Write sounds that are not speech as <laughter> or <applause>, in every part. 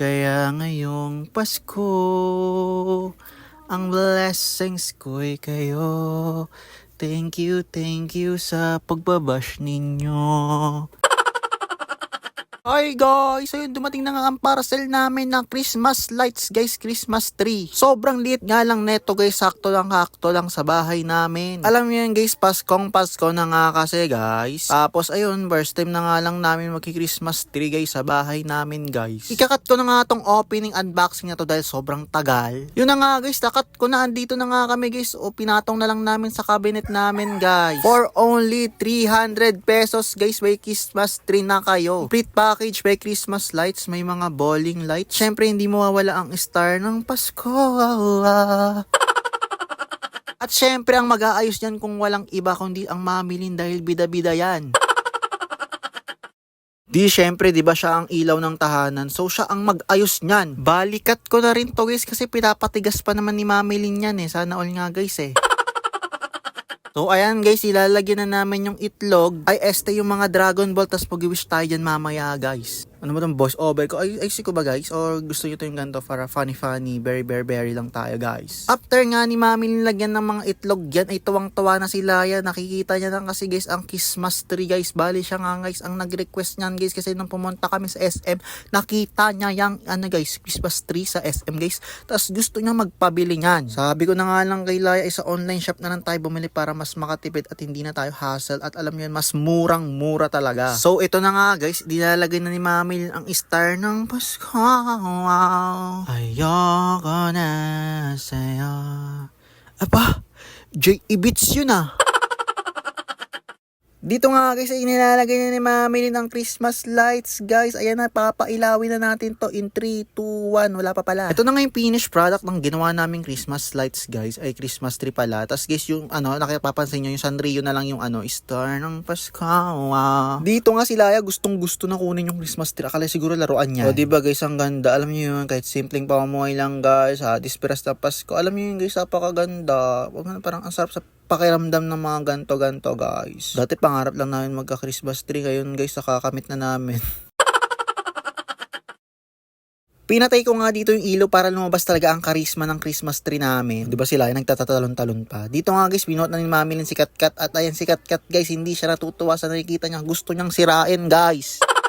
Kaya ngayong Pasko, ang blessings ko'y kayo. Thank you, thank you sa pagbabash ninyo. Hi guys! Ayun, dumating na nga ang parcel namin ng Christmas lights guys, Christmas tree. Sobrang liit nga lang neto guys, sakto lang hakto lang sa bahay namin. Alam niyo yan guys, Paskong Pasko na nga kasi guys. Tapos ayun, first time na nga lang namin magki-Christmas tree guys sa bahay namin guys. Ikakat ko na nga tong opening unboxing na to dahil sobrang tagal. Yun na nga guys, takat ko na, andito na nga kami guys. O pinatong na lang namin sa cabinet namin guys. For only 300 pesos guys, may Christmas tree na kayo. Complete package by Christmas lights, may mga bowling lights. Syempre hindi mawawala ang star ng Pasko. <laughs> At syempre ang mag-aayos yan kung walang iba kundi ang mamilin dahil bida-bida yan. <laughs> Di syempre, di ba siya ang ilaw ng tahanan? So siya ang mag-ayos niyan. Balikat ko na rin to guys kasi pinapatigas pa naman ni Mami Lin yan eh. Sana all nga guys eh. So ayan guys, ilalagyan na namin yung itlog. Ay este yung mga Dragon Ball tas pag-wish tayo dyan mamaya guys. Ano ba tong voice over ko? Ay, ay ko ba guys? Or gusto nyo to yung ganito para funny funny, very very very lang tayo guys. After nga ni mami nilagyan ng mga itlog yan, ay tuwang-tuwa na si Laya. Nakikita niya lang kasi guys ang Christmas tree guys. Bali siya nga guys ang nag-request niyan guys kasi nung pumunta kami sa SM, nakita niya yung ano guys, Christmas tree sa SM guys. Tapos gusto niya magpabili niyan. Sabi ko na nga lang kay Laya, isa online shop na lang tayo bumili para mas makatipid at hindi na tayo hassle. At alam niyo mas murang mura talaga. So ito na nga guys, dinalagay na ni mami ang star ng Pasko. Ayoko na sa'yo. Aba, J. Ibits yun ah. Dito nga guys ay nilalagay na ni Mami ang Christmas lights guys. Ayan na, papailawin na natin to in 3, 2, 1. Wala pa pala. Ito na nga yung finished product ng ginawa naming Christmas lights guys. Ay Christmas tree pala. Tapos guys yung ano, nakipapansin nyo yung Sanrio na lang yung ano, star ng Pasko. Wow. Dito nga si Laya gustong gusto na kunin yung Christmas tree. Akala siguro laruan niya. O diba guys, ang ganda. Alam niyo yun, kahit simpleng pamumuhay lang guys. Ha, disperas na Pasko. Alam niyo yun guys, napakaganda. Parang ang sarap sa pakiramdam ng mga ganto-ganto guys. Dati pangarap lang namin magka-Christmas tree. Ngayon guys, nakakamit na namin. <laughs> Pinatay ko nga dito yung ilaw para lumabas talaga ang karisma ng Christmas tree namin. 'Di ba sila ay nagtatatalon-talon pa. Dito nga guys, pinuot na ni Mami si Katkat at ayan si Katkat guys, hindi siya natutuwa sa nakikita niya. Gusto niyang sirain guys. <laughs>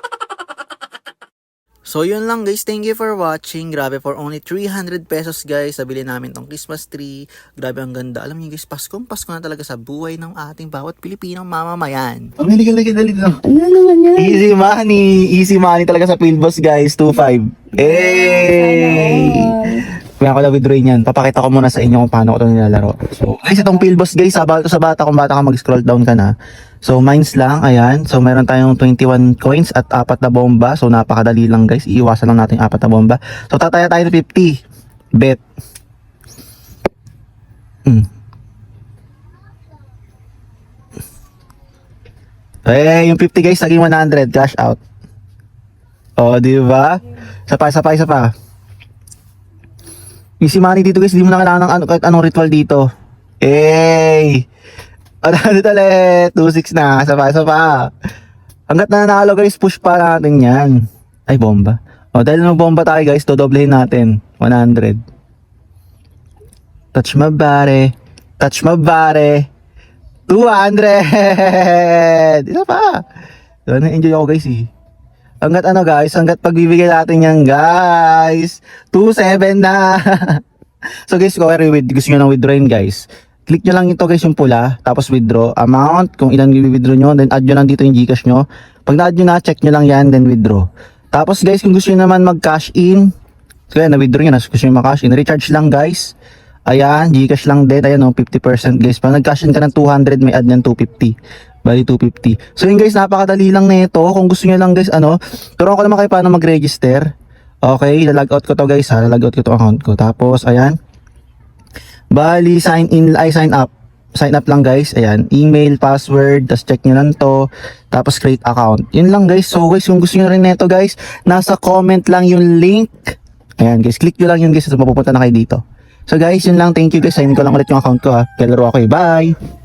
So yun lang guys, thank you for watching. Grabe for only 300 pesos guys, sabili namin tong Christmas tree. Grabe ang ganda. Alam niyo guys, Paskong Pasko na talaga sa buhay ng ating bawat Pilipinong mamamayan. Ang hilig dali lang. Ano naman yan? Easy money. Easy money talaga sa Philboss guys. 2.5. Hey! Kaya ko na withdraw yan. Papakita ko muna sa inyo kung paano ko ito nilalaro. So, guys, itong Philboss guys, sabal to sa bata. Kung bata ka mag-scroll down ka na. So, mines lang. Ayan. So, meron tayong 21 coins at apat na bomba. So, napakadali lang guys. Iiwasan lang natin apat na bomba. So, tataya tayo ng 50. Bet. Hmm. Eh, yung 50 guys, naging 100. Cash out. O, di ba? Isa pa, isa pa, isa pa. Easy money dito guys, hindi mo na kailangan ng ano, kahit anong ritual dito. Eh! Ano ulit? 2-6 na. Isa pa, isa pa. Hanggat na nanalo guys, push pa natin yan. Ay, bomba. O, dahil nung bomba tayo guys, dodoblehin natin. 100. Touch my body. Touch my body. 200! Isa pa. So, na-enjoy ako guys eh. Hanggat ano guys, hanggat pagbibigay natin yan guys. 2.7 na. <laughs> so guys, kung with, gusto nyo ng withdrawin guys. Click nyo lang ito guys yung pula, tapos withdraw amount, kung ilan i-withdraw nyo, then add nyo lang dito yung Gcash nyo. Pag na-add nyo na, check nyo lang yan, then withdraw. Tapos guys, kung gusto nyo naman mag-cash in, so yan, na-withdraw nyo na, gusto nyo mag-cash in, recharge lang guys. Ayan, Gcash lang din, ayan o, 50% guys. Pag nag-cash in ka ng 200, may add nyan 250. Bali 250. So yun guys, napakadali lang nito. Kung gusto niyo lang guys, ano, turuan ko naman kayo paano mag-register. Okay, lalag out ko to guys ha. Lalag out ko to account ko. Tapos, ayan. Bali, sign in, ay sign up. Sign up lang guys. Ayan, email, password, tapos check nyo lang to. Tapos create account. Yun lang guys. So guys, kung gusto nyo rin nito guys, nasa comment lang yung link. Ayan guys, click nyo lang yun guys. So mapupunta na kayo dito. So guys, yun lang. Thank you guys. Sign ko lang ulit yung account ko ha. Kaya laro ako eh. Bye!